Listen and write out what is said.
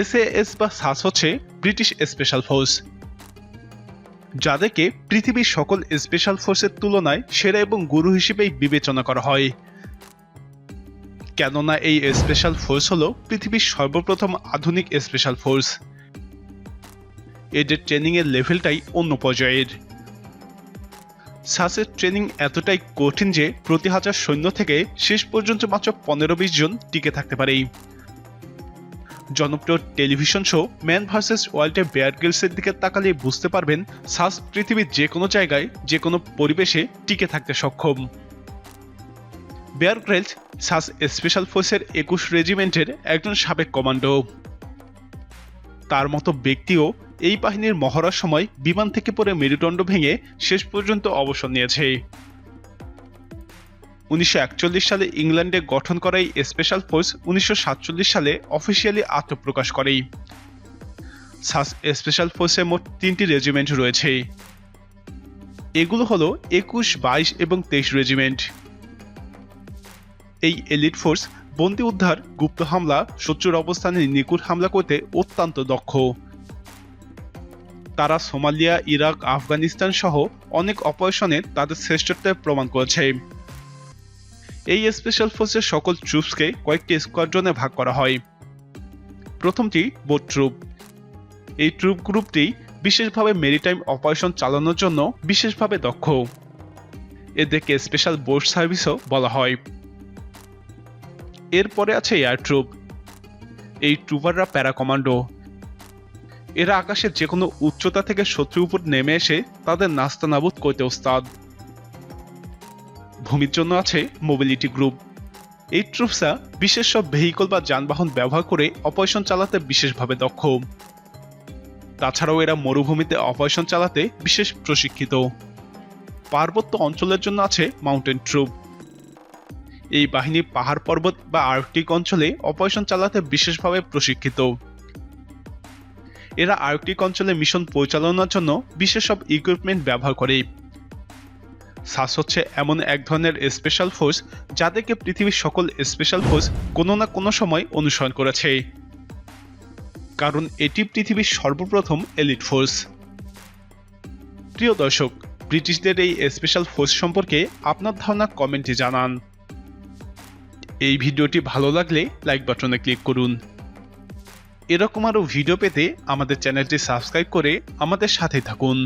SAS বা সাস হচ্ছে British special force যাদেরকে পৃথিবীর সকল স্পেশাল ফোর্সের তুলনায় সেরা এবং গুরু হিসেবেই বিবেচনা করা হয়। কেননা এই স্পেশাল ফোর্স হলো পৃথিবীর সর্বপ্রথম আধুনিক স্পেশাল ফোর্স এদের ট্রেনিংয়ের লেভেলটাই অন্য পর্যায়ের। সাসের ট্রেনিং এতটাই কঠিন যে প্রতি হাজার সৈন্য থেকে শেষ পর্যন্ত মাত্র পনেরো বিশ জন টিকে থাকতে পারে জনপ্রিয় টেলিভিশন শো ম্যান ভার্সেস ওয়ার্ল্ডে বেয়ার গিলসের দিকে তাকালে বুঝতে পারবেন, সাস পৃথিবীর যে কোনো জায়গায়, যে কোনো পরিবেশে টিকে থাকতে সক্ষম। বেয়ার গ্রেলস সাস স্পেশাল ফোর্সের একুশ রেজিমেন্টের একজন সাবেক কমান্ডো। তার মতো ব্যক্তিও এই বাহিনীর মহড়ার সময় বিমান থেকে পড়ে মেরুদণ্ড ভেঙে শেষ পর্যন্ত অবসর নিয়েছে। উনিশশো একচল্লিশ সালে ইংল্যান্ডে গঠন করা এই স্পেশাল ফোর্স উনিশশো সাতচল্লিশ সালে অফিসিয়ালি আত্মপ্রকাশ করে সাস স্পেশাল ফোর্সে মোট তিনটি রেজিমেন্ট রয়েছে। এগুলো হলো একুশ, বাইশ এবং তেইশ রেজিমেন্ট। এই এলিট ফোর্স বন্দি উদ্ধার, গুপ্ত হামলা, শত্রুর অবস্থানে নিকুট হামলা করতে অত্যন্ত দক্ষ। তারা সোমালিয়া, ইরাক, আফগানিস্তান সহ অনেক অপারেশনে তাদের শ্রেষ্ঠত্বের প্রমাণ করেছে। এই স্পেশাল ফোর্সের সকল ট্রুপসকে কয়েকটি স্কোয়াড্রনে ভাগ করা হয়। প্রথমটি বোট ট্রুপ এই ট্রুপ গ্রুপটি বিশেষভাবে মেরিটাইম অপারেশন চালানোর জন্য বিশেষভাবে দক্ষ। এদেরকে স্পেশাল বোট সার্ভিসও বলা হয়। এরপরে আছে এয়ার ট্রুপ এই ট্রুপাররা প্যারা কমান্ডো এরা আকাশের যে কোনো উচ্চতা থেকে শত্রুর উপর নেমে এসে তাদের নাস্তা নাবুদ করতে ওস্তাদ। ভূমির জন্য আছে মোবিলিটি গ্রুপ এই ট্রুপসা বিশেষ সব ভেহিকল বা যানবাহন ব্যবহার করে অপারেশন চালাতে বিশেষভাবে দক্ষ। তাছাড়াও এরা মরুভূমিতে অপারেশন চালাতে বিশেষ প্রশিক্ষিত। পার্বত্য অঞ্চলের জন্য আছে মাউন্টেন ট্রুপ এই বাহিনী পাহাড় পর্বত বা আর্কটিক অঞ্চলে অপারেশন চালাতে বিশেষভাবে প্রশিক্ষিত। এরা আর্কটিক অঞ্চলে মিশন পরিচালনার জন্য বিশেষ সব ইকুইপমেন্ট ব্যবহার করে। সাস হচ্ছে এমন এক ধরনের স্পেশাল ফোর্স যাদেরকে পৃথিবীর সকল স্পেশাল ফোর্স কোনো না কোনো সময় অনুসরণ করেছে। কারণ এটি পৃথিবীর সর্বপ্রথম এলিট ফোর্স প্রিয় দর্শক, ব্রিটিশদের এই স্পেশাল ফোর্স সম্পর্কে আপনার ধারণা কমেন্টে জানান। এই ভিডিওটি ভালো লাগলে লাইক বাটনে ক্লিক করুন। এরকম আরও ভিডিও পেতে আমাদের চ্যানেলটি সাবস্ক্রাইব করে আমাদের সাথে থাকুন।